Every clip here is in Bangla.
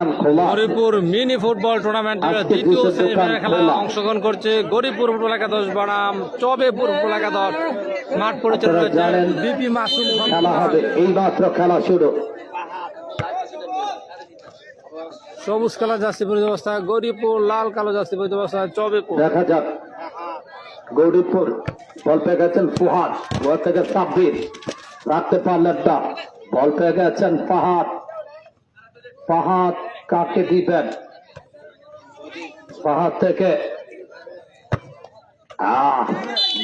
গরিপুর মিনি ফুটবল টুর্নামেন্টের দ্বিতীয় সেমিফাইনাল খেলা। অংশগ্রহণ করছে গরিপুর ফুটবল একাদশ বনাম চবেপুর ফুটবল একাদশ মাঠ পরিচালনা জানেন বিপি মাসুম খেলা হবে এই মাত্র খেলা শুরু। সবুজ কালার জার্সি পরিধি অবস্থা গরিপুর লাল কালো জার্সি পরিধি অবস্থা চবেপুর। দেখা যাক। গৌরীপুর বল পেয়ে গেছেন ফুহাদ বল থেকে সাব্বির রাখতে পারলেন না। বল পেয়ে গেছেন ফাহাদ। ফাহাদ কাকে দিবেন? পাহাড় থেকে।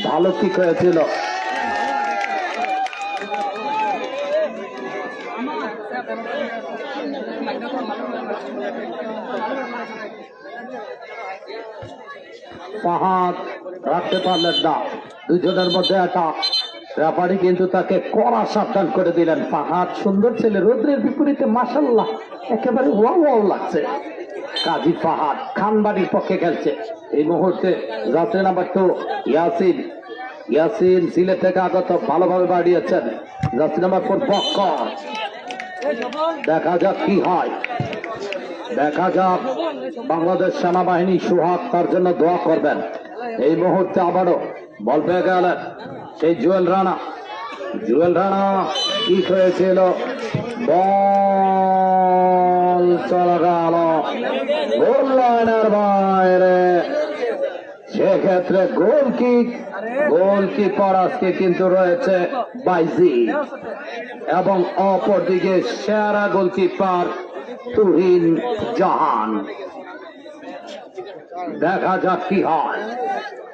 ভালো কিক হয়েছিল ফাহাদ রাখতে পারলেন না। দুজনের মধ্যে একটা ব্যাপারী কিন্তু তাকে কড়া সাবধান করে দিলেন। পাহাড় সুন্দর ছেলে, রৌদ্রের বিপরীতে মাসাল্লাহ একেবারে ওয়াও ওয়াও লাগছে। কাজী পাহাড় খানবাড়ির পক্ষে খেলছে। এই মুহূর্তে যাত্রী নাম্বার তো ইয়াসিন ইয়াসিন সিলেট থেকে আগত ভালোভাবে বাড়িয়েছেন। নাম্বার ফোর বক্কর দেখা যাক কি হয়। দেখা যাক বাংলাদেশ সেনাবাহিনী সুহাগ তার জন্য দোয়া করবেন। এই মুহূর্তে আবারও বল পেয়ে গেলেন। সেই জুয়েল রানা জুয়েল রানা কি হয়েছিল বল চলে গেল গোল লাইনের বাইরে। সেক্ষেত্রে গোল কিক গোলকিপার আজকে কিন্তু রয়েছে বাইজি। এবং অপরদিকে সেরা গোলকিপার তুহিন জাহান। দেখা যাক কি হয়।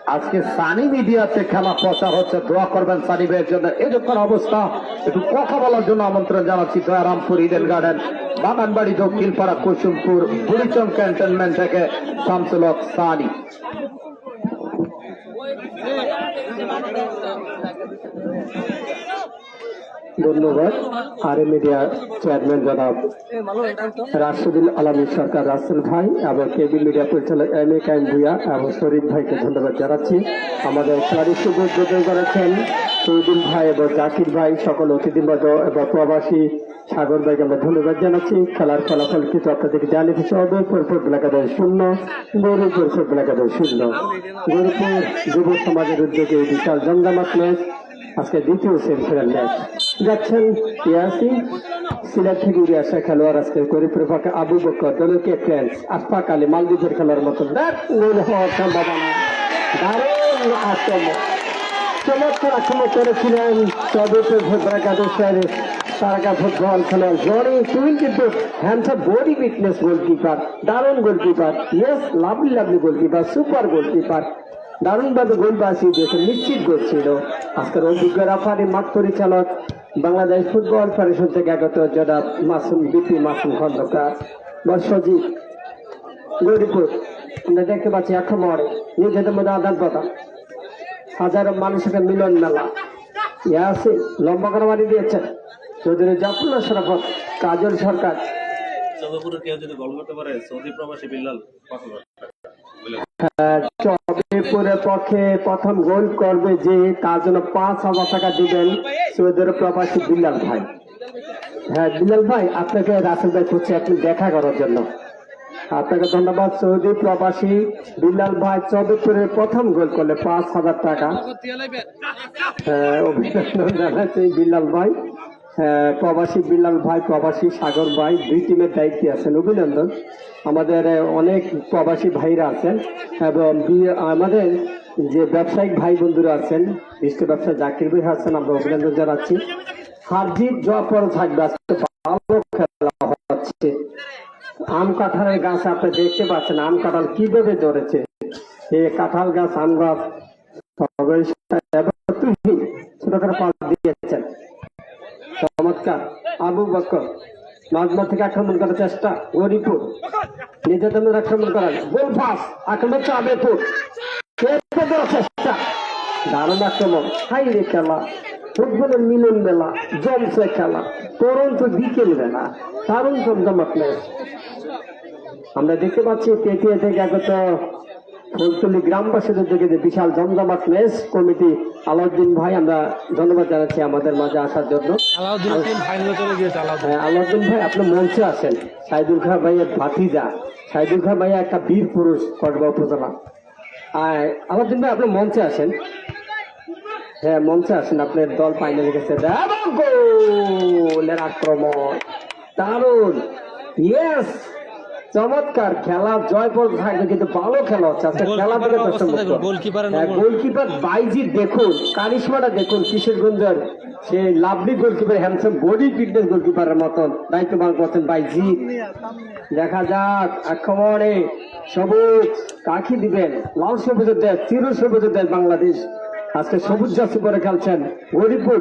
আজকে সানি মিডিয়াতে খেলা প্রচার হচ্ছে। দোয়া করবেন সানি ভাইয়ের জন্য। এরকম অবস্থা, একটু কথা বলার জন্য আমন্ত্রণ জানাচ্ছি Dayarampur Eden Garden, Baganbari, Dakshinpara, Kusumpur, Burichang cantonment থেকে শামসুল সানি। ধন্যবাদ। আর এ মিডিয়া চেয়ারম্যান জনাব রাশিদুল আলমী সরকার রাসেল ভাই এবং কেবি মিডিয়া পরিচালক এম এ কাইম ভুয়া এবং শরীফ ভাইকে ধন্যবাদ জানাচ্ছি। আমাদের খেলাটি শুভ উদ্বোধন করেছেন শহীদুল ভাই এবং জাকির ভাই, সকল অতিথিবর্গ এবং প্রবাসী সাগর ভাইকে আমরা ধন্যবাদ জানাচ্ছি। খেলার ফলাফল কিছু আপনাদেরকে জানিয়ে হবে ফুরফুর এলাকাদের শূন্য গৌরীপুর ফুটবল এলাকাদের শূন্য। গৌরীপুর যুব সমাজের উদ্যোগে বিশাল জমজমাট আজকে দ্বিতীয় সেমিফাইনাল ম্যাচ যাচ্ছেন ইয়াসি সিলেট থেকে উড়ে আসা খেলোয়াড় আজকে গরিবের পক্ষে আবু বকর দলের ক্যাপ্টেন আশফাক আলী মালদ্বীপের খেলোয়াড় মতো ব্যাট গোল হওয়ার সম্ভাবনা। দারুণ আক্রমণ চমৎকার আক্রমণ করেছিলেন ফুটবল একাদশের তারকা ফুটবল খেলোয়াড়। জনি তুই কিন্তু হ্যান্ডসাম বডি ফিটনেস গোলকিপার দারুণ goalkeeper yes lovely lovely goalkeeper super goalkeeper দারুণভাবে গোল বাঁচিয়ে দিয়েছে, নিশ্চিত গোল ছিল। আজকের অভিজ্ঞ রাফারি মাঠ পরিচালক, বাংলাদেশ ফুটবল ফেডারেশন থেকে আগত জনাব মাসুম, বিপি মাসুম খন্দকার। বর্ষজিৎ, গৌরীপুর, আমরা দেখতে পাচ্ছি আক্রমণ নিজেদের মধ্যে আদান প্রদান। হাজারো মানুষের মিলন মেলা। ইয়াসিন লম্বা করে মারি দিয়েছেন চৌধুরী জাফরুল্লাহ সরাফত কাজল সরকার। টাকা চবেপুরের পক্ষে প্রথম গোল করবে যে তার জন্য পাঁচ হাজার টাকা দিবেন সৌদের প্রবাসী বিল্লাল ভাই। হ্যাঁ বিল্লাল ভাই আপনাকে রাসেল ভাই করছে আপনি দেখা করার জন্য। আপনাকে ধন্যবাদ সৌদি প্রবাসী বিল্লাল ভাই। চৌধুরীপুরের প্রথম গোল করলে পাঁচ হাজার টাকা। হ্যাঁ, অভিনন্দন জানাচ্ছি বিল্লাল ভাই। হ্যাঁ, প্রবাসী বিল্লাল ভাই প্রবাসী সাগর ভাই দুই টিমের দায়িত্বে আছেন। অভিনন্দন। আমাদের অনেক প্রবাসী ভাইরা আছেন এবং আমাদের যে ব্যবসায়িক ভাই বন্ধুরা আছেন বিশ্ব ব্যবসা জাকির ভাই আছেন, আমরা অভিনন্দন জানাচ্ছি। হারজিত জয় পরে থাকবে ভালো খেলা হচ্ছে। আম কাঁঠালের গাছ আপনি দেখতে পাচ্ছেন, আম কাঁঠাল কীভাবে ধরেছে? এই কাঁঠাল গাছ আম গাছ ছোট করে দিয়েছেন। চমৎকার। আবু বকর মাজমা থেকে আক্রমণ করার চেষ্টা গরিপুর। নিজেদের আক্রমণ করার গোল পাস আক্রমণ আবেপুর চেষ্টা? দারুণ আক্রমণ। হাই রে খেলা। ফুটবলের মিলন মেলা জমছে খেলা। পরন্ত বিকেল বেলা। দারুণ জমজমাট ম্যাচ আমরা দেখতে পাচ্ছি, পেটিএ থেকে আগত ফুলতলি গ্রামবাসীদের থেকে যে বিশাল জমজমাট ম্যাচ কমিটি আলাউদ্দিন ভাই আমরা ধন্যবাদ জানাচ্ছি আমাদের মাঝে আসার জন্য। আলাউদ্দিন আলাউদ্দিন। হ্যাঁ, ভাই আপনি মঞ্চে আছেন। সাইদুল খা ভাইয়ের ভাতিজা। সাইদুল খা ভাইয়া একটা বীর পুরুষ কসবা উপজেলা। আর আলাউদ্দিন ভাই আপনি মঞ্চে আসেন হ্যাঁ মঞ্চে আসেন আপনার দল ফাইনালে গেছে। গোলের আক্রমণ। দারুণ। ইয়েস চমৎকার খেলা জয়ফল থাকবে কিন্তু ভালো খেলা হচ্ছে। আজকে খেলা থেকে। গোলকিপার বাইজি দেখুন কারিশমাটা দেখুন কিশোরগঞ্জের সে lovely goalkeeper handsome body fitness গোলকিপারের মতন দায়িত্ব পালন করছেন বাইজি। দেখা যাক আক্রমণে সবুজ কাকি দিবেন লাল সবুজের দেশ চির সবুজের দেশ বাংলাদেশ। আজকে সবুজ জার্সি পরে খেলছেন হরিপুর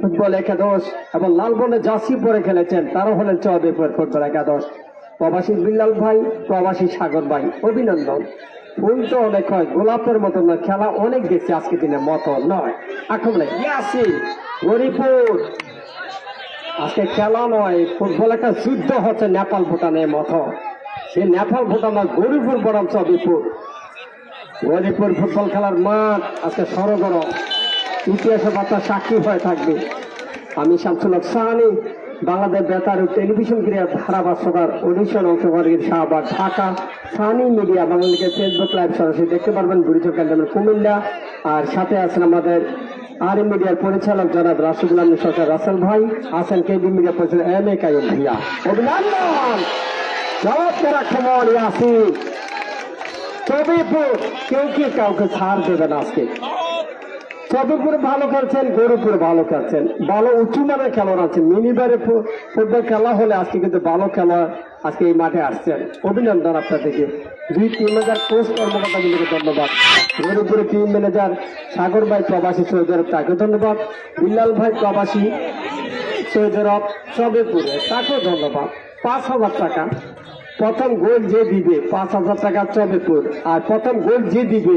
ফুটবল একাদশ এবং লাল বনে জার্সি পরে খেলেছেন তারা হলেন চৌধুরীপুর ফুটবল একাদশ। প্রবাসী বিল্লাল ভাই, প্রবাসী সাগর ভাই, অভিনন্দন। ফুল তো অনেক হয়, গোলাপের মতো নয় খেলা অনেক দেখছি আজকে দিনের মতো নয়। এখন ইয়াসি হরিপুর আজকে খেলা নয়, ফুটবল একটা যুদ্ধ হচ্ছে নেপাল ভুটানের মতো। সে নেপাল ভুটান গরিপুর বরং চবিপুর গরিপুর ফুটবল খেলার মাঠ, আজকে সরগরম। ইতিহাসে বার্তা সাক্ষী হয়ে থাকবে। আমি শামসুল সাহানি বাংলাদেশ বেতার ও টেলিভিশন ক্রিয়া ধারাভাষ্যকার অডিশন অংশগ্রহণের শাহবাগ, ঢাকা, সানি মিডিয়া বাংলাদেশের ফেসবুক লাইভ সরাসরি দেখতে পারবেন। বুড়িচর ক্যান্টনমেন্ট কুমিল্লা। আর সাথে আছেন আমাদের আর মিডিয়ার পরিচালক জনাব রাশিদুল আলম সরকার রাসেল ভাই, আছেন কেবি মিডিয়া পরিচালক এম এ কায়ুম ভুইয়া অভিনন্দন! চমৎকার আক্রমণ ইয়াসিন। তবেপুর কেউ কি কাউকে ছাড় দেবে না আজকে? তবেপুরে ভালো খেলছেন, গরুপুরে ভালো খেলছেন। ভালো উঁচু মানের খেলোয়াড় আছে। মিনিবারে ফুটবল খেলা হলে আজকে কিন্তু ভালো খেলোয়াড় আজকে এই মাঠে আসছেন। অভিনন্দন আপনাদেরকে। দুই তিন হাজার কোচ কর্মকর্তাগুলিকে ধন্যবাদ। গরুপুরে টিম ম্যানেজার সাগর ভাই, প্রবাসী সৌদি আরব, তাকে ধন্যবাদ। বিল্লাল ভাই, প্রবাসী সৌদি সবেপুরে তাকেও ধন্যবাদ। পাঁচ হাজার টাকা। প্রথম গোল যে দিবে, পাঁচ হাজার টাকা চবেপুর আর প্রথম গোল যে দিবে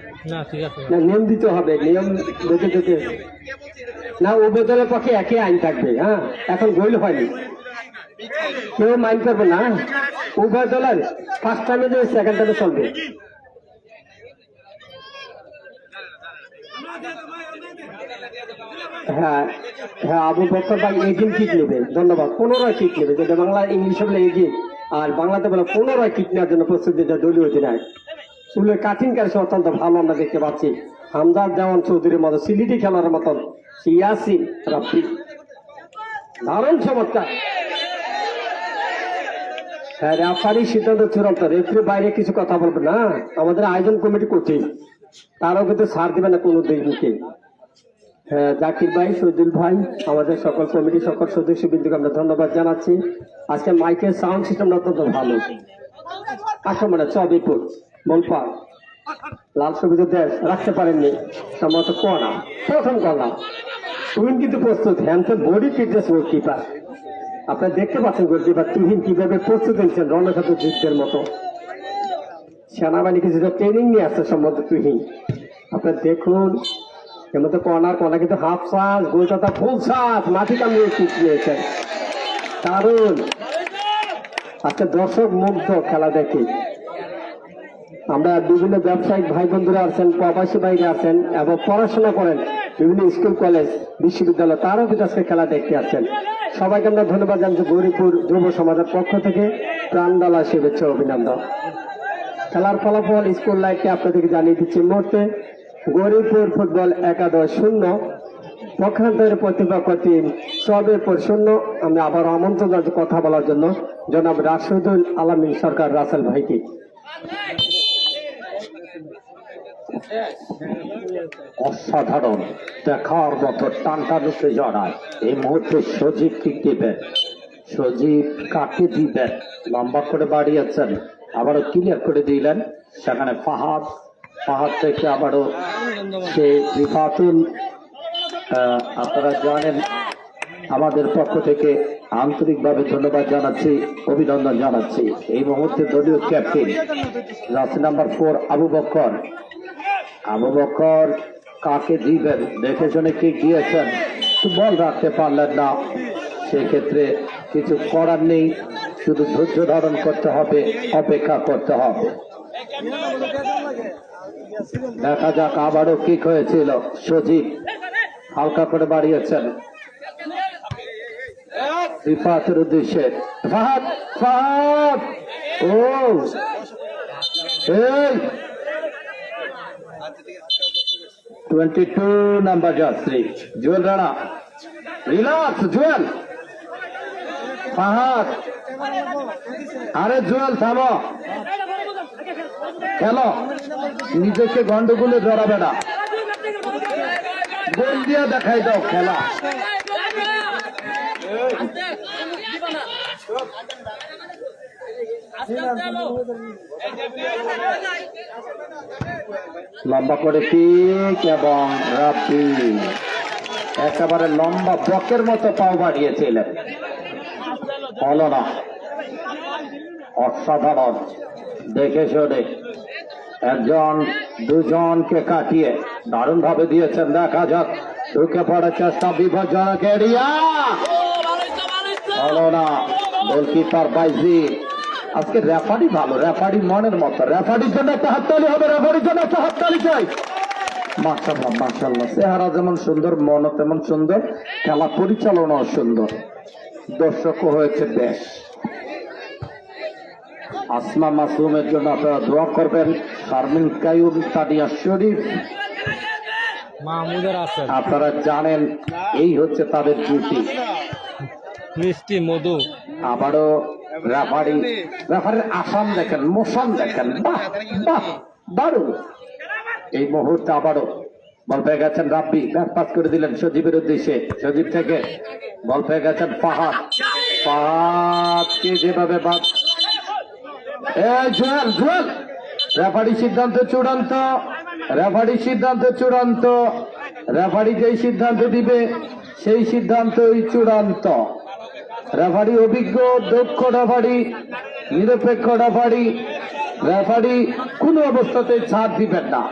না নিয়ম দিতে হবে, নিয়ম দেখে দেখে। না উভয় দলের পক্ষে একই আইন থাকবে হ্যাঁ এখন গোল হয়নি। কেউ মাইন্ড করবে না, উভয় দলের ফার্স্ট টাইমে যে সেকেন্ড টাইমে চলবে। হ্যাঁ হ্যাঁ আবু বক্কর ভাই নেবে, ধন্যবাদ। পনেরোয় কিক নেবে, যেটা বাংলা ইংলিশে বলে এগিন আর বাংলাতে বলে পনেরোয় কিক নেওয়ার জন্য প্রস্তুতি যেটা দলীয় অধিনায়ক। চুলের কাঠিং কারিস অত্যন্ত ভালো আমরা দেখতে পাচ্ছি। হামদার দেওয়ান চৌধুরীর মতো সিলিটি খেলার মতন ইয়াসিন রাফি দারুণ চমৎকার। হ্যাঁ রেফারি সিদ্ধান্ত চূড়ান্ত। রেফারি বাইরে কিছু কথা বলবে না। আমাদের আয়োজন কমিটি করছে তারাও কিন্তু ছাড় দেবে না কোনো দিনকে। হ্যাঁ জাকির ভাই, শহীদুল ভাই, আমাদের সকল কমিটি সকল সদস্য বিন্দুকে আমরা ধন্যবাদ জানাচ্ছি। আজকে মাইকের সাউন্ড সিস্টেম অত্যন্ত ভালো। আক্রমণে চবিপুর মোলপাড় লাল সবুজের দেশ রাখতে পারেননি, সম্ভবত কনা প্রথম কনা তুহিন কিন্তু প্রস্তুত হ্যান্ডসেম বডি ফিটনেস গোলকিপার। আপনারা দেখতে পাচ্ছেন গোলকিপার তুহিন কীভাবে প্রস্তুত নিচ্ছেন রণক্ষেত্র যুদ্ধের মতো। সেনাবাহিনীকে যেটা ট্রেনিং নিয়ে আসছে সম্ভবত তুহিন। আপনারা দেখুন, এর মধ্যে কর্নার কিন্তু হাফ শ্বাস গোলদাতা ফুল শ্বাস মাটি কামিয়ে কিক নিয়েছেন দারুণ! আচ্ছা দর্শক মুগ্ধ, খেলা দেখি। আমরা বিভিন্ন ব্যবসায়িক ভাই বন্ধুরা আছেন, প্রবাসী ভাইরা আছেন এবং পড়াশোনা করেন বিভিন্ন স্কুল, কলেজ, বিশ্ববিদ্যালয়, তারাও কিন্তু আজকে খেলা দেখতে আসছেন। সবাইকে আমরা ধন্যবাদ জানাচ্ছি গৌরীপুর যুব সমাজের পক্ষ থেকে প্রাণডালা শুভেচ্ছা অভিনন্দন। খেলার ফলাফল স্কুল লাইফকে আপনাদেরকে জানিয়ে দিচ্ছি মুহূর্তে গৌরীপুর ফুটবল একাদশ শূন্য পক্ষান্তরের প্রতিপক্ষ টিম সবের পর শূন্য। আমি আবার আমন্ত্রণ কথা বলার জন্য। জনাব রাশেদুল আলমী সরকার, রাসেল ভাইকে। অসাধারণ। দেখার মতো টানটা টানটানুতে জড়ায়। এই মুহূর্তে সজীব কিক দিবেন সজীব কাকে দিবেন লম্বা করে বাড়িয়েছেন। আবারও ক্লিয়ার করে দিলেন। সেখানে ফাহাদ। পাহাড় থেকে আবারও সে রিফাতুল। আপনারা জানেন, আমাদের পক্ষ থেকে আন্তরিকভাবে ধন্যবাদ জানাচ্ছি, অভিনন্দন জানাচ্ছি। এই মুহূর্তে দলীয় ক্যাপ্টেন রাশি নাম্বার ফোর আবু বক্কর। আবু বক্কর কাকে দিবেন? দেখে শুনে কি গিয়েছেন? বল রাখতে পারলেন না। সেক্ষেত্রে কিছু করার নেই। শুধু ধৈর্য ধারণ করতে হবে, অপেক্ষা করতে হবে। দেখা যাক আবারও কিক হয়েছিল। সজীব হালকা করে বাড়িয়েছেন। উদ্দেশ্যে। ও! এই! টোয়েন্টি টু নাম্বার যাত্রী জুয়েল রানা রিলাক্স জুয়েল ফাহাদ আরে জুয়েল থামো। খেলো। নিজেকে গন্ডগোলে জড়াবে না। গোল দিয়ে দেখাই দাও খেলা। লম্বা করে পিক এবং রাপি একেবারে লম্বা বকের মতো পাও বাড়িয়েছিলেন। হলো না। অসাধারণ। দেখে শোনে একজন দুজনকে কাটিয়ে দারুণ ভাবে দিয়েছেন। দেখা যাক ঢুকে পড়ার চেষ্টা বিপজ্জনক এরিয়া। হলো না। গোলকিপার বাইজি। আজকে রেফারি ভালো রেফারি মনের মতো রেফারির জন্য একটা হাততালি হবে রেফারির জন্য একটা হাততালি চাই। মাশাল্লাহ মাশাল্লাহ চেহারা যেমন সুন্দর মন তেমন সুন্দর খেলা পরিচালনাও সুন্দর। দর্শকও হয়েছে বেশ আসমা মাসুমের জন্য আপনারা দোয়া করবেন। শারমিন কায়ুম তানিয়া শরীফ। মাহমুদের আছেন আপনারা জানেন এই হচ্ছে তাদের ডিউটি। মিষ্টি মধু। আবারও রেফারি রেফারির আসাম দেখেন মোশন দেখেন। বাহ বাহ, দারুণ। এই মুহূর্তে আবারও বল পেয়ে গেছেন রাব্বি। ব্যাট পাস করে দিলেন সজীবের উদ্দেশ্যে। সজীব থেকে বল পেয়ে গেছেন ফাহাদ। ফাহাদকে যেভাবে বাদ জুয়েল জুয়েল! রেফারি সিদ্ধান্ত চূড়ান্ত। রেফারি সিদ্ধান্ত চূড়ান্ত। রেফারি যেই সিদ্ধান্ত দিবে, সেই সিদ্ধান্তই চূড়ান্ত। রেফারি অভিজ্ঞ, দক্ষ রেফারি, নিরপেক্ষ রেফারি রেফারি কোনো অবস্থাতে ছাড় দিবেন না।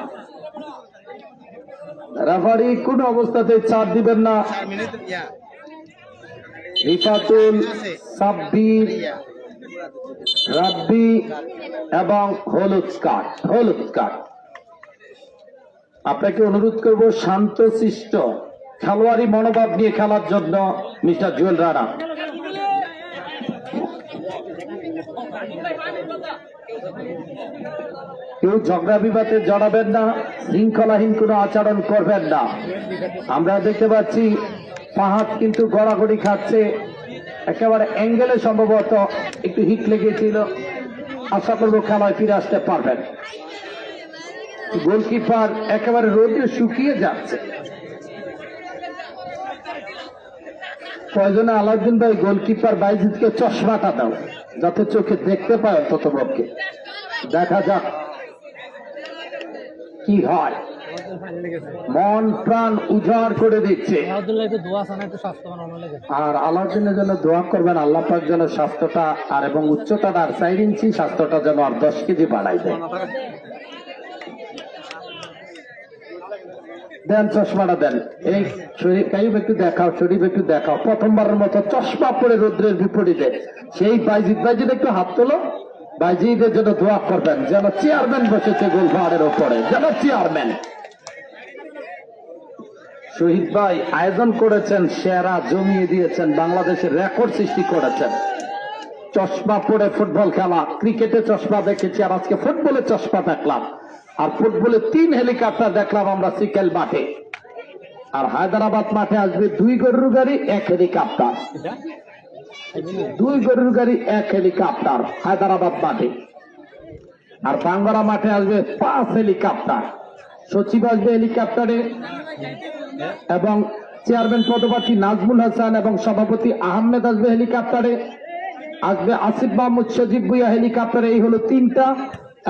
রেফারি কোনো অবস্থাতে ছাড় দিবেন না। রিফাতুল সাব্বির, রাব্বি এবং হলুদ কার্ড হলুদ কার্ড আপনাকে অনুরোধ করব, শান্ত, শিষ্ট। খেলোয়াড়ি মনোভাব নিয়ে খেলার জন্য মিস্টার জুয়েল রানা। কেউ ঝগড়া বিবাদে জড়াবেন না, শৃঙ্খলাহীন কোনো আচরণ করবেন না। আমরা দেখতে পাচ্ছি পাহাড় কিন্তু গড়াগড়ি খাচ্ছে। একেবারে অ্যাঙ্গেলে সম্ভবত একটু হিট লেগেছিল। আশা করব খেলায় ফিরে আসতে পারবেন। গোলকিপার একেবারে রোদে শুকিয়ে যাচ্ছে। প্রয়োজনে আলাউদ্দিন ভাই গোলকিপার বাইজিদকে চশমাটা দাও। যাতে চোখে দেখতে পায় অন্তত পক্ষে দেখা যাক কি হয়। মন প্রাণ উজাড় করে দিচ্ছে। আর আল্লাহর জন্য দোয়া করবেন, আল্লাহ পাক যেন স্বাস্থ্যটা আর এবং উচ্চতাটা আর চার ইঞ্চি স্বাস্থ্যটা যেন আর দশ কেজি বাড়াই দেয়। দেন, চশমাটা দেন। এই শরীফ কাইব একটু দেখাও, শরীফ একটু দেখাও। প্রথমবারের মতো চশমা পরে রৌদ্রের বিপরীতে। সেই বাইজিদ বাইজিদ একটু হাত তোলো। বাইজিদের জন্য দোয়া করবেন, যেন চেয়ারম্যান বসেছে গোলফাহারের ওপরে, যেন চেয়ারম্যান। শহীদ ভাই, আয়োজন করেছেন, সেরা জমিয়ে দিয়েছেন, বাংলাদেশের রেকর্ড সৃষ্টি করেছেন। চশমা পরে ফুটবল খেলা, ক্রিকেটে চশমা দেখেছি, আর আজকে ফুটবলে চশমা দেখলাম। আর ফুটবলে তিন হেলিকপ্টার দেখলাম আমরা সিকেল মাঠে। আর হায়দ্রাবাদ মাঠে আসবে দুই গরুর গাড়ি, এক হেলিকপ্টার। দুই গরুর গাড়ি, এক হেলিকপ্টার হায়দ্রাবাদ মাঠে। আর বাঙ্গারা মাঠে আসবে পাঁচ হেলিকপ্টার। সচিব আসবে হেলিকপ্টারে। এবং চেয়ারম্যান পদপ্রার্থী নাজমুল হাসান এবং সভাপতি আহমেদ আসবে হেলিকপ্টারে। আসবে আসিফ মাহমুদ সজীব ভুইয়া হেলিকপ্টারে। এই হলো তিনটা।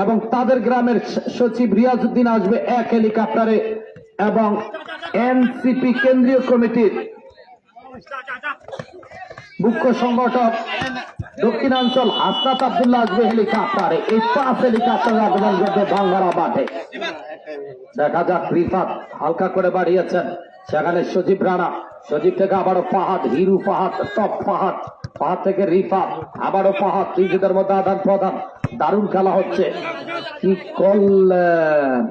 এবং তাদের গ্রামের সচিব রিয়াজউদ্দিন আসবে এক হেলিকপ্টারে এবং এনসিপি কেন্দ্রীয় কমিটির মুখ্য সংগঠক দক্ষিণাঞ্চল হাসনাত আবদুল্লাহ আসবে হেলিকপ্টারে। এই পাঁচ হেলিকপ্টার আবেদন করবে ভাঙ্গারা মাঠে দেখা যাক রিফাত হালকা করে বাড়িয়েছেন। সেখানে সজীব রানা, সজীব থেকে আবারও ফাহাদ, হিরু ফাহাদ, টপ ফাহাদ। ফাহাদ থেকে রিফাত আবারও ফাহাদ নিজেদের মধ্যে আদান প্রদান। দারুণ খেলা হচ্ছে। কি করলেন?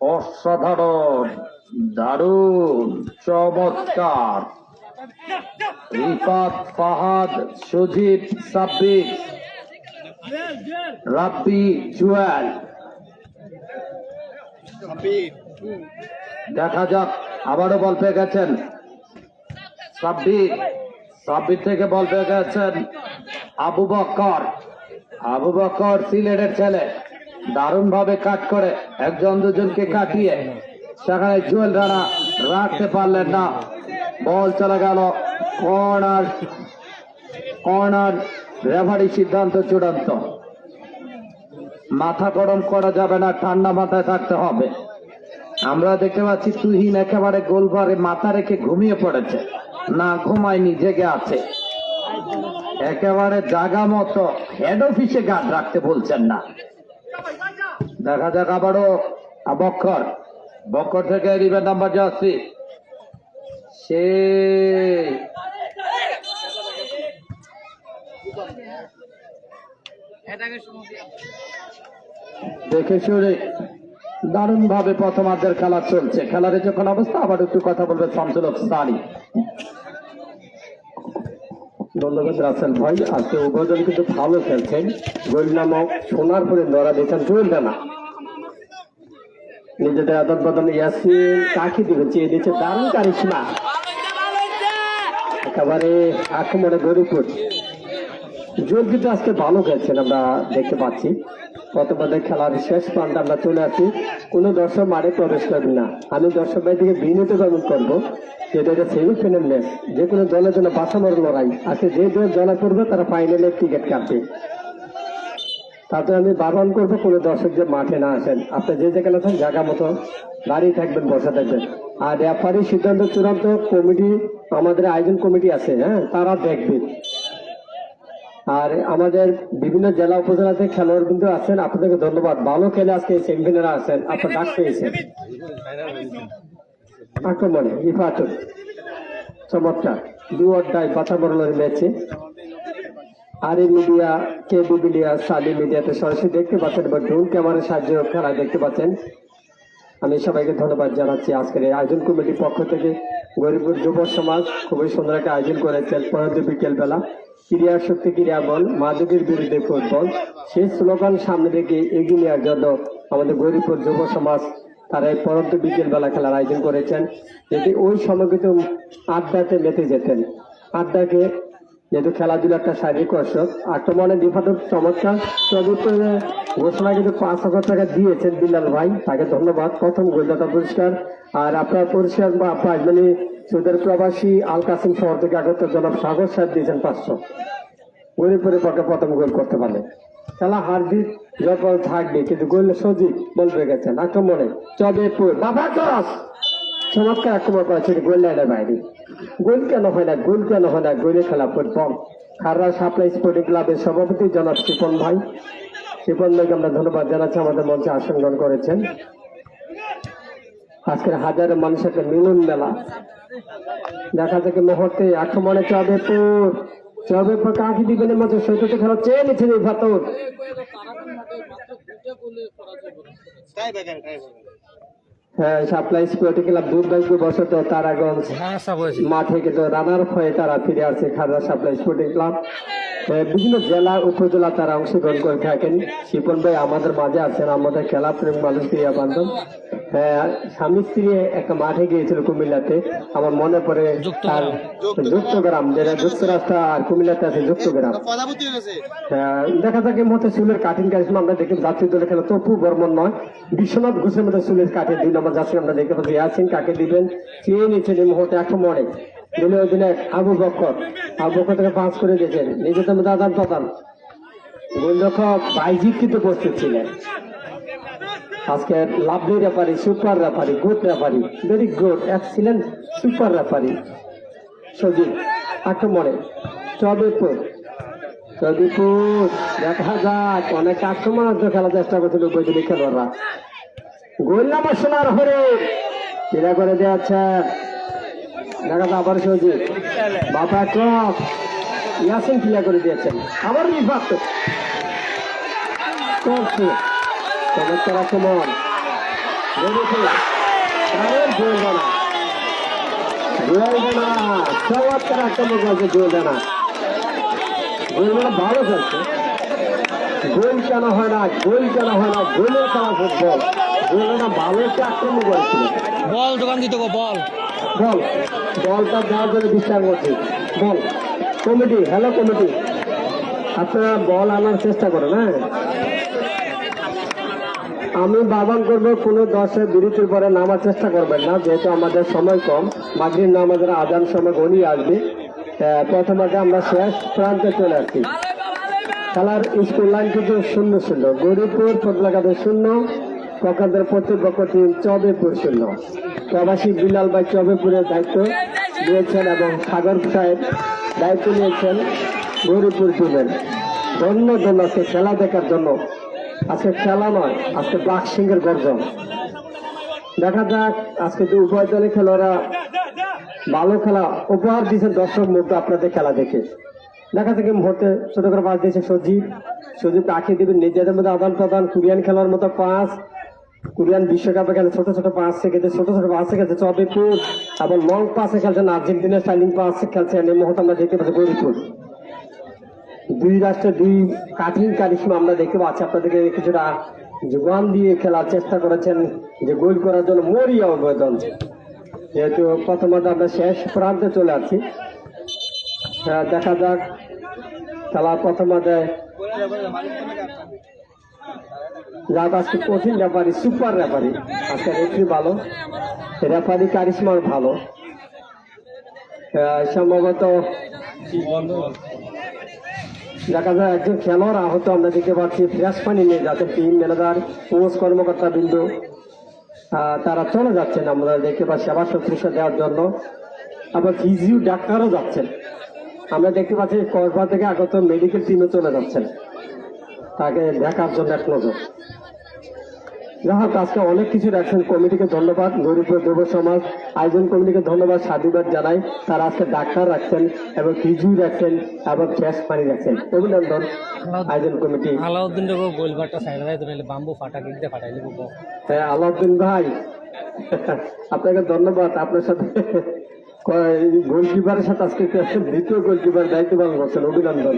অসাধারণ দারুণ চমৎকার। রিফাত ফাহাদ সজীব সাব্বির। রাব্বি জুয়েল। দেখা যাক আবারও বল পেয়ে গেছেন। সাব্বির সাব্বির থেকে বল পেয়ে গেছেন আবু বকর আবু বকর সিলেটের ছেলে দারুণ ভাবে কাট করে একজন দুজনকে কাটিয়ে সেখানে জুয়েল রানা রাখতে পারলেন না। বল চলে গেল কর্নার কর্নার রেফারি সিদ্ধান্ত চূড়ান্ত। মাথা গরম করা যাবে না, ঠান্ডা মাথায় থাকতে হবে। আমরা দেখতে পাচ্ছি তুহিন একেবারে গোলঘরে মাথা রেখে ঘুমিয়ে পড়েছে। না ঘুমায়নি জেগে আছে। একেবারে জাগা মতো হেড অফিসে গাছ রাখতে বলছেন না। দেখা যাক আবারও আ, বক্কর। বক্কর থেকে রিভের নাম্বার যাচ্ছি সে দেখে শুনে। দারুণ ভাবে প্রথমার্ধের খেলা চলছে। খেলার যখন অবস্থা, আবার একটু কথা বলবে শামসুল সানি। ধন্যবাদ রাসেল ভাই, আজকে উভয়জন কিন্তু ভালো খেলছেন। গোল নামক ধরা দিয়েছেন রানা। নিজেদের ইয়াসিন দিবে চেয়ে দারুণ কারিশমা। একেবারে আক্রমণে গরিপুর। কিন্তু আজকে ভালো খেলছেন, আমরা দেখতে পাচ্ছি। প্রথমে খেলার শেষ প্রান্তে আমরা চলে আসি। কোনো দর্শক মাঠে প্রবেশ করবে না। আমি দর্শক ভাই থেকে বিনীত গমন করব যেটা এটা সেমিফাইনাল ম্যাচ যে কোনো দলের জন্য বাঁচানোর লড়াই। আজকে যে দল জলা করবে, তারা ফাইনালে ক্রিকেট কাটবে। তাতে আমি বারণ করব, কোনো দর্শক যে মাঠে না আসেন। আপনি যে যেখানে আছেন, জায়গা মতো দাঁড়িয়ে থাকবেন, বসে থাকবেন। আর রেফারি সিদ্ধান্ত চূড়ান্ত কমিটি, আমাদের আয়োজন কমিটি আছে হ্যাঁ তারা দেখবে। আর আমাদের বিভিন্ন জেলা উপজেলাতে খেলোয়াড় কিন্তু আছেন। আপনাদেরকে ধন্যবাদ। ভালো খেলে আজকে সেমিফাইনালে আছেন। আপনার ডাক পেয়েছেন। আক্রমণে রিফাতুল চমৎকার। দু অধ্যায় বাতাবরণের ম্যাচে। আর এই মিডিয়া, কেবি মিডিয়া সালি মিডিয়াতে সরাসরি দেখতে পাচ্ছেন বা ড্রোন ক্যামেরার সাহায্যে খেলা দেখতে পাচ্ছেন। আমি সবাইকে ধন্যবাদ জানাচ্ছি আজকের এই আয়োজন কমিটির পক্ষ থেকে। গরিবপুর যুব সমাজ খুবই সুন্দর একটা আয়োজন করেছেন। পরন্ত বিকেল বেলা ক্রীড়া শক্তি ক্রীড়া বল, মাদকের বিরুদ্ধে ফুটবল। সেই স্লোগান সামনে রেখে এগিয়ে নেওয়ার জন্য আমাদের গরিবপুর যুব সমাজ তারা এই পরন্ত বিকেলবেলা খেলার আয়োজন করেছেন। যেটি ওই সময় কিন্তু আড্ডাতে মেতে যেতেন। আড্ডাকে যেহেতু খেলাধুলা একটা শারীরিক কসরত আক্রমণে বিফাদক চমৎকার চতুর্থ ঘোষণা কিন্তু পাঁচ হাজার টাকা দিয়েছেন বিল্লাল ভাই। তাকে ধন্যবাদ। প্রথম গোলদাতা পুরস্কার। আর আপনার পুরস্কার বা প্রাইজ মানে সুদের প্রবাসী আল কাসিম শহর থেকে আগত জনাব সাগর সাহেব দিয়েছেন পাঁচশো। গরিবের পক্ষে প্রথম গোল করতে পারলে। খেলা হার জিত যখন থাকবে, কিন্তু গোল সজীব বলবে গেছেন আক্রমণে। চবে পুর। বাবা ক্রস! চমৎকার আক্রমণ করেছে গোল লাইনের বাইরে। গোল কেন হয় না? গোল কেন হয় না? গোলে খেলা ফুটবল। খাররা সাপ্লাই স্পোর্টিং ক্লাবের সভাপতি জনাব শিপন ভাই। শিপন ভাইকে আমরা ধন্যবাদ জানাচ্ছি আমাদের মঞ্চে আসন গ্রহণ করেছেন। আজকের হাজারো মানুষের একটা মিলন মেলা। দেখা যাচ্ছে মুহূর্তে আক্রমণে চবেপুর। চবেপুর কাকি দিবেনের মধ্যে? সৈকতে খেলা চেয়ে নিচ্ছে ভাতর হ্যাঁ সাপ্লাই স্পোর্টিং ক্লাব দুর্ভাগ্য বসত তারাগঞ্জ হয়েছে মাঠে কিন্তু রানার হয়ে তারা ফিরে আসছে খাজা সাপ্লাই স্পোর্টিং ক্লাব বিভিন্ন জেলা উপজেলা তারা অংশগ্রহণ করে থাকেন। শিপন ভাই আমাদের মাঝে আছেন আমাদের খেলা প্রেম মানুষ ক্রিয়া বান্ধব। স্বামী স্ত্রী একটা মাঠে গিয়েছিল কুমিল্লাতে। আমার মনে পড়ে তার যুক্তগ্রাম যেটা যুক্তরাষ্ট্র আর কুমিল্লাতে আছে যুক্তগ্রাম দেখা যাক মতো চুলের কাটিং কারিশমা আমরা দেখে যাত্রী দলে খেলা। তপু বর্মন নয় বিশ্বনাথ ঘোষের মধ্যে চুলের কাটে দুই নম্বর যাত্রী আমরা দেখতে পাচ্ছি। ইয়াসিন কাকে দিবেন? চেয়ে নিচ্ছেন এই মুহূর্তে একশো মনে দলীয় অধিনায়ক আবু বক্কর আবু বক্কর থেকে পাস করে আদান প্রদান গোলরক্ষক কিন্তু প্রস্তুত ছিলেন। আজকে lovely referee, super referee good referee, very good excellent super referee. Sajib, আক্রমণে। চবিপুর দেখা যাক অনেক আক্রমণাত্মক খেলার চেষ্টা করছিল বৈদ্যুতিক খেলোয়াড়রা। গোল নাম্বার সোনার হরে। করে দিয়েছে। যাক আবার সজিব বাবা ক্রস ইয়াসিন ক্লিয়ার করে দিয়েছেন। আবার বিভাগ করছে। চমৎকার আক্রমণ চমৎকার আক্রমণ করছে গোল দানা ভালো খেলছে গোল কেন হয় না গোল কেন হয় না গোলের খেলা ফুটবল। গোল ভালো একটা আক্রমণ করেছিল। বল দোকান দিতে গো বল। বল বলটা দেওয়ার জন্য বিশ্বাস করছি। Ball committee hello committee. আপনারা বল আনার চেষ্টা করেন হ্যাঁ? আমি বাবান করব কোনো দশের বিরতির পরে নামার চেষ্টা করবেন না যেহেতু আমাদের সময় কম। মাগরির নামাজের আজান সময় ঘনিয়ে আসবে। আহ, প্রথমত আমরা শেষ প্রান্তে চলে আসছি। খেলার স্কুল লাইন কিন্তু শূন্য শূন্য। গরিবপুর ফজলাঘাটের শূন্য ককাদের প্রতিপক্ষ টিম চবেপুর শূন্য। প্রবাসী বিলাল ভাই চবেপুরের দায়িত্ব নিয়েছেন এবং সাগর সাহেব দায়িত্ব নিয়েছেন গরিবপুর টিমের। ধন্য ধন্য, আজকে খেলা দেখার জন্য। আজকে খেলা নয়, আজকে ব্লাক সিংহের গর্জন। দেখা যাক, আজকে যে উভয় দলের খেলোয়াড়রা ভালো খেলা উপহার দিয়েছেন দর্শক মুগ্ধ আপনাদের খেলা দেখে। দেখা থেকে মুহূর্তে ছোট করে পাস দিয়েছে সজীব। সজীব আঁকিয়ে দিবেন নিজেদের মধ্যে আদান প্রদান, কোরিয়ান খেলার মতো পাঁচ কোরিয়ান বিশ্বকাপে খেলে ছোট ছোট পাস খেলছে ছোট ছোট পাস খেলছে চবেপুর, এবং লং পাসে খেলছেন আর্জেন্টিনা স্টাইলিং পাস খেলছেন এই মুহূর্তে আমরা দেখতে পাচ্ছি গরিপুর দুই রাষ্ট্রের দুই কাঠিন কারিশমা আমরা দেখতে পাচ্ছি। আপনাদেরকে কিছুটা যোগান দিয়ে খেলার চেষ্টা করেছেন যে গোল করার জন্য মরিয়া আবেদন যেহেতু প্রথমত আমরা শেষ প্রান্তে চলে আসছি। দেখা যাক। খেলা প্রথমতে যাক, আজকে কঠিন রেফারি সুপার রেফারি আজকে রেফারি ভালো। রেফারি কারিশমার ভালো। সম্ভবত দেখা যায় একজন খেলোয়াড় আহত, আমরা দেখতে পাচ্ছি ফ্রেশ পানি নিয়ে যাচ্ছে টিম ম্যানেজার কোচ কর্মকর্তা বিন্দু। তারা চলে যাচ্ছেন, আমরা দেখতে পাচ্ছি সেবা শুশ্রূষা দেওয়ার জন্য। আবার ফিজিও ডাক্তারও যাচ্ছেন। আমরা দেখতে পাচ্ছি কসবা থেকে আগত মেডিকেল টিমে চলে যাচ্ছেন। তাকে দেখার জন্য এক নজর। যাই হোক আজকে অনেক কিছু রাখছেন কমিটিকে ধন্যবাদ। গরিব যুব সমাজ আয়োজন কমিটিকে ধন্যবাদ সাধুবাদ জানাই। তারা আজকে ডাক্তার রাখছেন এবং ফিজিও রাখছেন এবং ফ্রেশ পানি রাখছেন। অভিনন্দন। আয়োজন কমিটি। আলাউদ্দিন বাম্বু ফাটা ফাটাইলে বো হ্যাঁ আলাউদ্দিন ভাই আপনাকে ধন্যবাদ। আপনার সাথে গোলকিপারের সাথে আজকে দ্বিতীয় গোলকিপার দায়িত্ব পালন করছেন অভিনন্দন।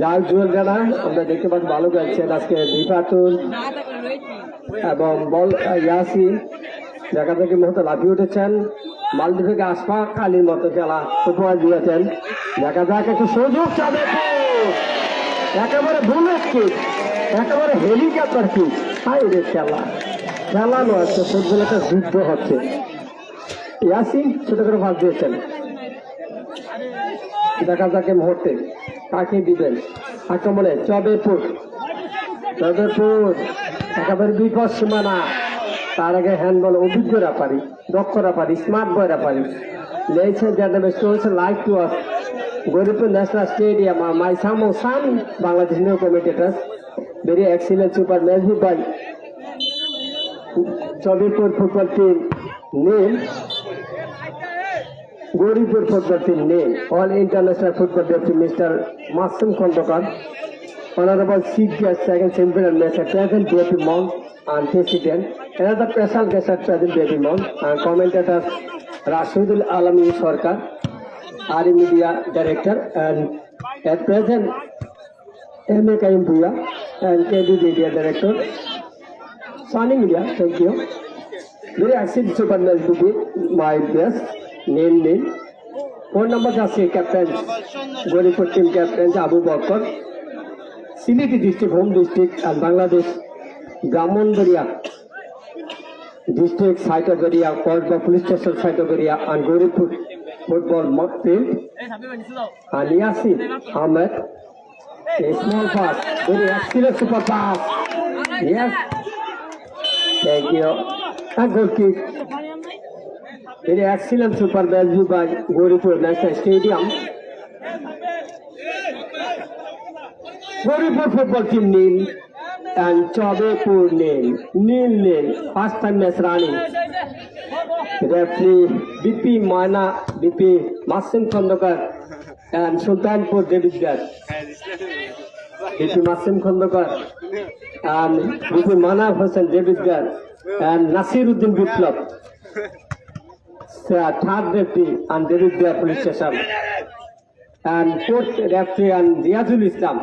যার জুয়েল জানা আমরা দেখতে পাচ্ছি ভালো খেলছেন। আজকে রিফাতুল এবং বল ইয়াসি দেখা থেকে মুহূর্তে লাফিয়ে উঠেছেন। মালদ্বীপকে আশফাক আলীর মতো খেলা উপহার দিয়েছেন। দেখা যাক, একটু সুযোগ চাবে একেবারে বুলেট কিক, একেবারে হেলিকপ্টার কিক। হাই রে খেলা। খেলা নয় আজকে ফুটবল যুদ্ধ হচ্ছে। ইয়াসিন ছোট করে ভাগ দিয়েছেন। দেখা যাকে মুহূর্তে কাকে দিবেন। আক্রমণে চবেপুর চবেপুর, একেবারে বিপদ সীমানা। তার আগে হ্যান্ডবল অভিজ্ঞ পারি দক্ষ পারি স্মার্ট বয় পারি লেগেছে জানাবে চলছে live to us Garibpur national stadium my সামো some Bangladesh new commentator very excellent super match by Chabipur football team name. Gauripur football team name all international football team mister Masum Khandakar Honorable Chief Guest, second champion and match at present, JP Monk and President. Another special guest at present, JP Monk and commentator Rashidul Alami Sarkar, RE Media Director and at present, MA Kaim Bhuya and KB Media Director. Sony Media, thank you. Very active super match to be my best name name. Phone number আছে, captain Gauripur team captain Abu Bakar Sylheti district home district R Bangladesh Brahmanbaria district Saitogeria Kasba police station Saitogeria R Garipur football field R Yasin Ahmed A small pass. Very excellent super pass. Yes. Thank. Value by Goripur National Stadium. Goripur football team nil and Chaudhepur nil. Nil nil. First time match running. Referee BP Mana, BP Masim Khandokar and Sultanpur David Gas. BP Masim Khandokar and BP Mana Hossain David Gas and Nasiruddin Biplab. Third referee and David Police Station. And fourth referee and Riazul Islam.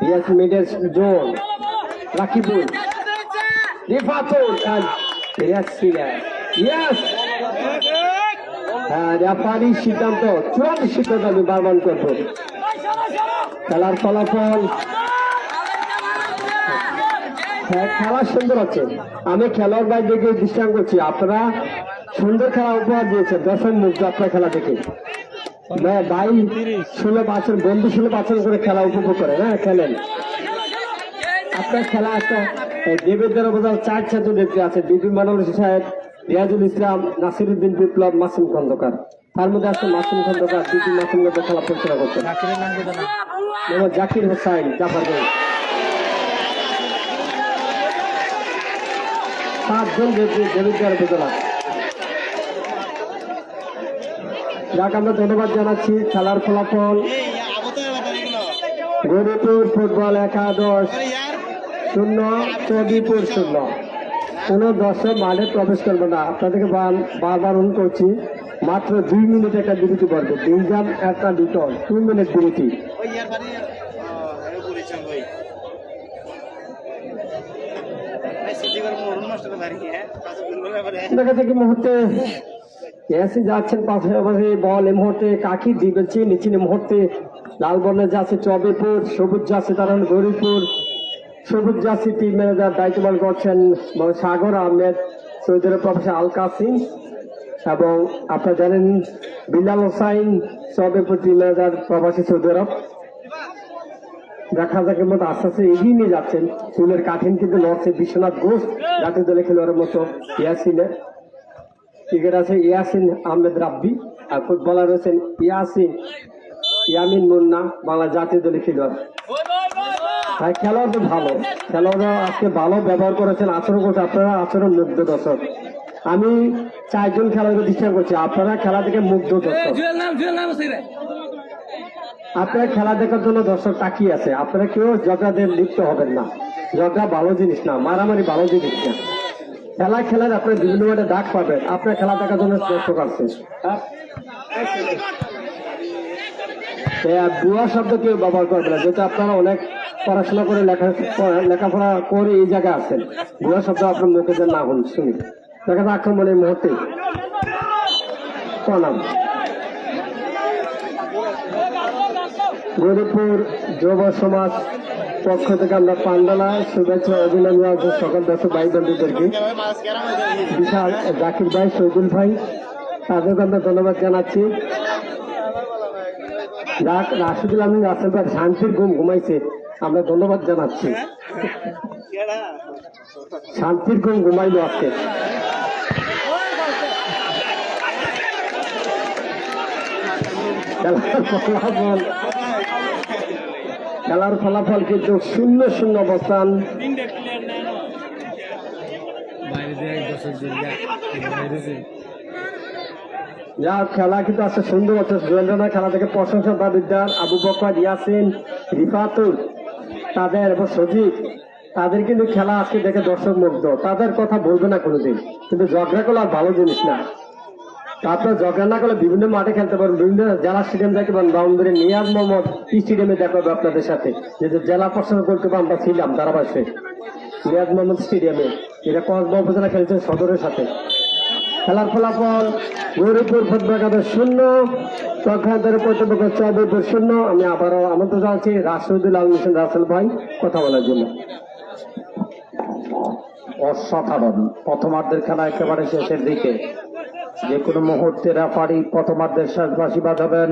Riaz Middle Zone. Rakibul. Rifatul and Riaz Sila. Yes! হ্যাঁ রেফারির সিদ্ধান্ত চূড়ান্ত সিদ্ধান্ত আমি বারবার করব খেলার ফলাফল হ্যাঁ খেলা সুন্দর হচ্ছে আমি বাইরে দেখে বিশ্রাম করছি আপনারা সুন্দর খেলা উপহার দিয়েছে দর্শক মুগ্ধ আপনার খেলা হ্যাঁ, ভাই ষোলো বছর বন্ধু ষোলো বছর করে খেলা উপভোগ করে হ্যাঁ খেলেন। আপনার খেলা একটা দেবেন্দ্র বোঝাল চার ছাত্র নেত্রী আছে বিপি মানুল সাহেব রিয়াজুল ইসলাম নাসিরুদ্দিন বিপ্লব মাসুম খন্দকার। তার মধ্যে আছে মাসুম খন্দকার বিপি মাসুম খন্দকার খেলা পরিচালনা করছেন। জাকির হোসাইন জাফরগঞ্জ সাতজন দেবিদ্বার উপজেলা যাক আমরা ধন্যবাদ জানাচ্ছি খেলার ফলাফল। গরিপুর ফুটবল একাদশ শূন্য চৌদিপুর শূন্য। কোন দর্শক মাঠে প্রবেশ করবে না। আপনাদেরকে বার- বারবার অনুরোধ করছি মাত্র দুই মিনিট একটা বিরতি পড়বে দুই জাম একটা বিটল টু মিনিট বিরতি। দেখা থেকে মুহূর্তে এসে যাচ্ছেন পাশাপাশি বল এই মুহূর্তে কাকি দিবেছি নিচে মুহূর্তে লাল বর্ণে যাচ্ছে চবেপুর সবুজ যাচ্ছে তারা হলো গরিপুর, সবুজ যাচ্ছে টিম ম্যানেজার দায়িত্ব পালন করছেন সাগর আহমেদ, সৌদি আরব প্রফেসর আল কাসিম এবং আপনারা জানেন বিলাল হোসাইন চবেপুর টিম ম্যানেজার প্রবাসী সৌদি আরব। দেখা যাক এর মতো আস্তে আস্তে এগিয়ে নিয়ে যাচ্ছেন। চুলের কাঠিন কিন্তু লড়ছে বিশ্বনাথ ঘোষ, জাতীয় দলে খেলোয়াড়ের মতো। ইয়াসিনের ক্রিকেট আছে ইয়াসিন আহমেদ রাব্বি আর ফুটবলার রয়েছেন ইয়াসিন ইয়ামিন মুন্না বাংলা জাতীয় দলে খেলোয়াড়। হ্যাঁ খেলোয়াড় তো ভালো। খেলোয়াড়রা আজকে ভালো ব্যবহার করেছেন আচরণ করছে। আপনারা আচরণ মুগ্ধ দর্শক। আমি চারজন খেলোয়াড়কে ডিস্টার্ব করছি। আপনারা খেলা থেকে মুগ্ধ দর্শক। আপনারা খেলা দেখার জন্য দর্শক তাকিয়ে আছে। আপনারা কেউ জগাদের লিপ্ত হবেন না। জগা ভালো জিনিস না মারামারি ভালো জিনিস না। খেলা খেলার আপনার বিভিন্ন মাঠে ডাক পাবেন। আপনার খেলা দেখার জন্য দর্শক আছে বুয়া শব্দ কেউ ব্যবহার করবে না। যেহেতু আপনারা অনেক পড়াশোনা করে লেখা, লেখাপড়া করে এই জায়গায় আছেন বুয়া শব্দ আপনার মুখে যেন না হন শুনি। দেখা যায় আক্রমণের মুহূর্তে প্রণাম। গরিবপুর যুব সমাজ পক্ষ থেকে আমরা পান্ডালা শুভেচ্ছা অভিনন্দন জানাচ্ছি সকল দর্শক ভাই বন্ধুদেরকে। বিশাল জাকির ভাই শহীদুল ভাই তাদেরকে আমরা ধন্যবাদ জানাচ্ছি। রাশিদুল আমিন রাসেল ভাই শান্তির ঘুম ঘুমাইছে, আমরা ধন্যবাদ জানাচ্ছি। শান্তির ঘুম ঘুমাইলো আজকে। খেলার ফলাফল কিন্তু শূন্য শূন্য অবস্থান। যা খেলা কিন্তু আছে সুন্দর হচ্ছে। জুয়েন্দ্রনা খেলা থেকে প্রশংসা দাবিদার আবু বকর ইয়াসিন রিফাতুল তাদের এবং সজিব। তাদের কিন্তু খেলা আজকে দেখে দর্শক মুগ্ধ। তাদের কথা বলবে না কোনোদিন। কিন্তু ঝগড়া করলে আর ভালো জিনিস না। তারপর ঝগড়া না করলে বিভিন্ন মাঠে খেলতে পারবেন বিভিন্ন জেলা স্টেডিয়াম দেখতে পারেন বাউন্ডারি নিয়াজ মোহাম্মদ স্টেডিয়ামে দেখা হবে আপনাদের সাথে। যেহেতু জেলা প্রশাসন করতে আমরা ছিলাম ধারাবাসে নিয়াজ মোহাম্মদ স্টেডিয়ামে এটা কসবা উপজেলা খেলছেন সদরের সাথে। খেলার ফলাফল গৌরীপুর ফুটবল শূন্য, চক্রান্তের কর্তৃপক্ষ চৌধুরীপুর শূন্য। আমি আবারও আমন্ত্রণ জানাচ্ছি রাশিদুল আল মিশন রাসেল ভাই, কথা বলার জন্য। অসাধারণ। প্রথমার্ধের খেলা একেবারে শেষের দিকে। যে কোনো মুহূর্তে রেফারি প্রথমার্ধের শেষবাসী বাজাবেন।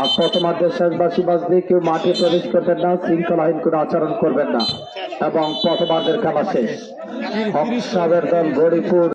আর প্রথমার্ধের শেষবাসী বাজলে কেউ মাঠে প্রবেশ করবেন না শৃঙ্খলাহীন কোনো আচরণ করবেন না। এবং প্রথমার্ধের খেলা শেষ। সাহেবের দল গরিপুর